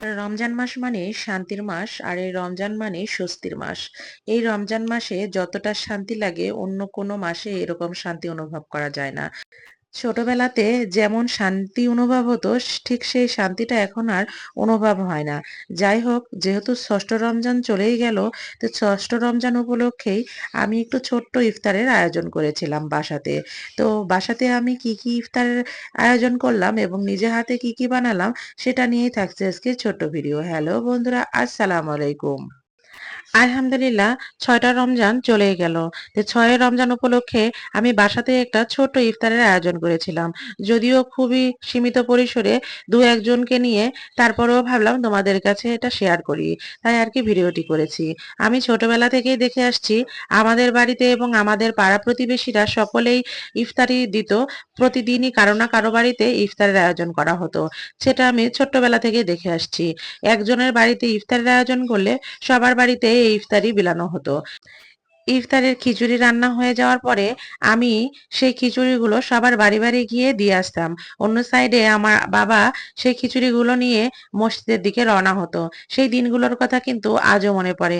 রমজান মাস মানে শান্তির মাস আর এই রমজান মানে স্বস্তির মাস। এই রমজান মাসে যতটা শান্তি লাগে, অন্য কোনো মাসে এরকম শান্তি অনুভব করা যায় না। ছোটবেলাতে যেমন শান্তি অনুভব হতো, ঠিক সেই শান্তিটা এখন আর অনুভব হয় না। যাই হোক, যেহেতু ষষ্ঠ রমজান চলেই গেল, তো ষষ্ঠ রমজান উপলক্ষেই আমি একটু ছোট্ট ইফতারের আয়োজন করেছিলাম বাসাতে। তো বাসাতে আমি কি কি ইফতারের আয়োজন করলাম এবং নিজে হাতে কি কি বানালাম, সেটা নিয়েই থাকছে আজকে ছোট্ট ভিডিও। হ্যালো বন্ধুরা, আসসালামু আলাইকুম। আলহামদুলিল্লাহ, ছয়টা রমজান চলেই গেল। তো ছয় রমজান উপলক্ষে আমি বাসাতে একটা ছোট ইফতারের আয়োজন করেছিলাম। যদিও খুবই সীমিত পরিসরে দু একজনকে নিয়ে তারপরেও ভাবলাম তোমাদের কাছে এটা শেয়ার করি। তাই আর কি ভিডিওটি করেছি। আমি ছোটবেলা থেকেই দেখে আসছি, আমাদের বাড়িতে এবং আমাদের পাড়া প্রতিবেশীরা সকলেই ইফতারি দিত, প্রতিদিনই কারও না কারও বাড়িতে ইফতারের আয়োজন করা হতো। সেটা আমি ছোট্টবেলা থেকে দেখে আসছি। একজনের বাড়িতে ইফতারের আয়োজন করলে সবার বাড়িতে এই ইফতারি বিলানো হতো। ইফতারের খিচুড়ি রান্না হয়ে যাওয়ার পরে আমি সেই খিচুড়িগুলো সবার বাড়ি বাড়ি গিয়ে দিয়ে আসতাম। অন্য সাইডে আমার বাবা সেই খিচুড়িগুলো নিয়ে মসজিদের দিকে রওনা হতো। সেই দিনগুলোর কথা কিন্তু আজও মনে পড়ে।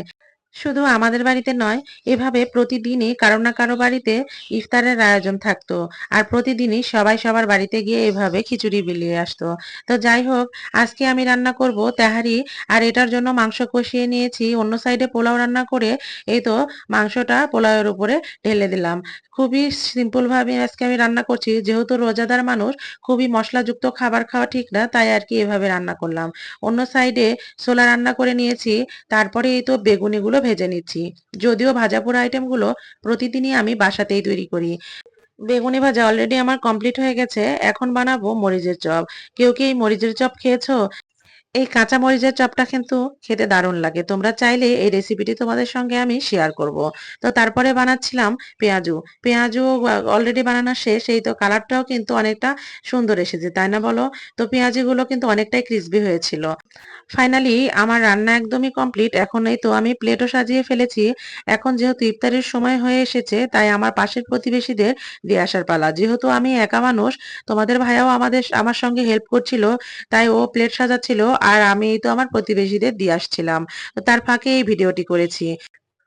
শুধু আমাদের বাড়িতে নয়, এভাবে প্রতিদিনই কারও না কারও বাড়িতে ইফতারের আয়োজন থাকতো। আর প্রতিদিনই সবাই সবার বাড়িতে গিয়ে এভাবে খিচুড়ি বিলিয়ে আসতো। তো যাই হোক, আজকে আমি রান্না করব তেহারি, আর এটার জন্য মাংস কষিয়ে নিয়েছি। অন্য সাইডে পোলাও রান্না করে এই তো মাংসটা পোলাওয়ের উপরে ঢেলে দিলাম। খুবই সিম্পল ভাবে আজকে আমি রান্না করছি। যেহেতু রোজাদার মানুষ, খুবই মশলাযুক্ত খাবার খাওয়া ঠিক না, তাই আর কি এভাবে রান্না করলাম। অন্য সাইডে ছোলা রান্না করে নিয়েছি। তারপরে এই তো বেগুনিগুলো ভেজে নিচ্ছি। যদিও ভাজা পোড়া আইটেমগুলো প্রতিদিনই আমি বাসাতেই তৈরি করি। বেগুনি ভাজা অলরেডি আমার কমপ্লিট হয়ে গেছে। এখন বানাবো মরিচের চপ। কেউ কি এই মরিচের চপ খেয়েছো? এই কাঁচা মরিচের চপটা কিন্তু খেতে দারুণ লাগে। তোমরা চাইলে এই রেসিপিটি তোমাদের সঙ্গে আমি শেয়ার করব। তো তারপরে বানাচ্ছিলাম পেঁয়াজু। পেঁয়াজু অলরেডি বানানো শেষ, এই তো কালারটাও কিন্তু অনেকটা সুন্দর এসেছে, তাই না বলো? তো পেঁয়াজিগুলো কিন্তু অনেকটাই ক্রিসপি হয়েছিল। ফাইনালি আমার রান্না একদমই কমপ্লিট এখন এই তো আমি প্লেটও সাজিয়ে ফেলেছি। এখন যেহেতু ইফতারের সময় হয়ে এসেছে, তাই আমার পাশের প্রতিবেশীদের দিয়ে আসার পালা। যেহেতু আমি একা মানুষ, তোমাদের ভাইয়াও আমাদের, আমার সঙ্গে হেল্প করছিল, তাই ও প্লেট সাজাচ্ছিল। আর আমি তো আমার প্রতিবেশীদের দিয়ে আসছিলাম। তার ফাঁকে এই ভিডিওটি করেছি।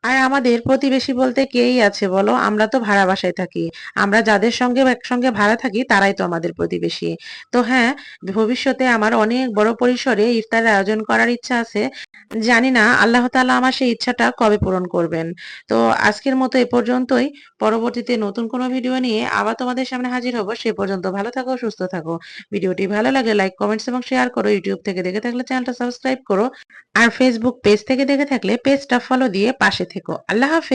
আর আমাদের প্রতিবেশী বলতে কেই আছে বলো? আমরা তো ভাড়া বাসায় থাকি। আমরা যাদের সঙ্গে একসঙ্গে ভাড়া থাকি, তারাই তো আমাদের প্রতিবেশী। তো হ্যাঁ ভবিষ্যতে আমার অনেক বড় পরিসরে ইফতারের আয়োজন করার ইচ্ছা আছে। জানি না, আল্লাহ তাআলা আমার সেই ইচ্ছাটা কবে পূরণ করবেন। তো আজকের মতো এ পর্যন্তই। পরবর্তীতে নতুন কোনো ভিডিও নিয়ে আবার তোমাদের সামনে হাজির হব। সে পর্যন্ত ভালো থাকো, সুস্থ থাকো। ভিডিওটি ভালো লাগে লাইক কমেন্টস এবং শেয়ার করো। ইউটিউব থেকে দেখে থাকলে চ্যানেলটা সাবস্ক্রাইব করো। আর ফেসবুক পেজ থেকে দেখে থাকলে পেজটা ফলো দিয়ে পাশে থেকো। আল্লাহ হাফেজ।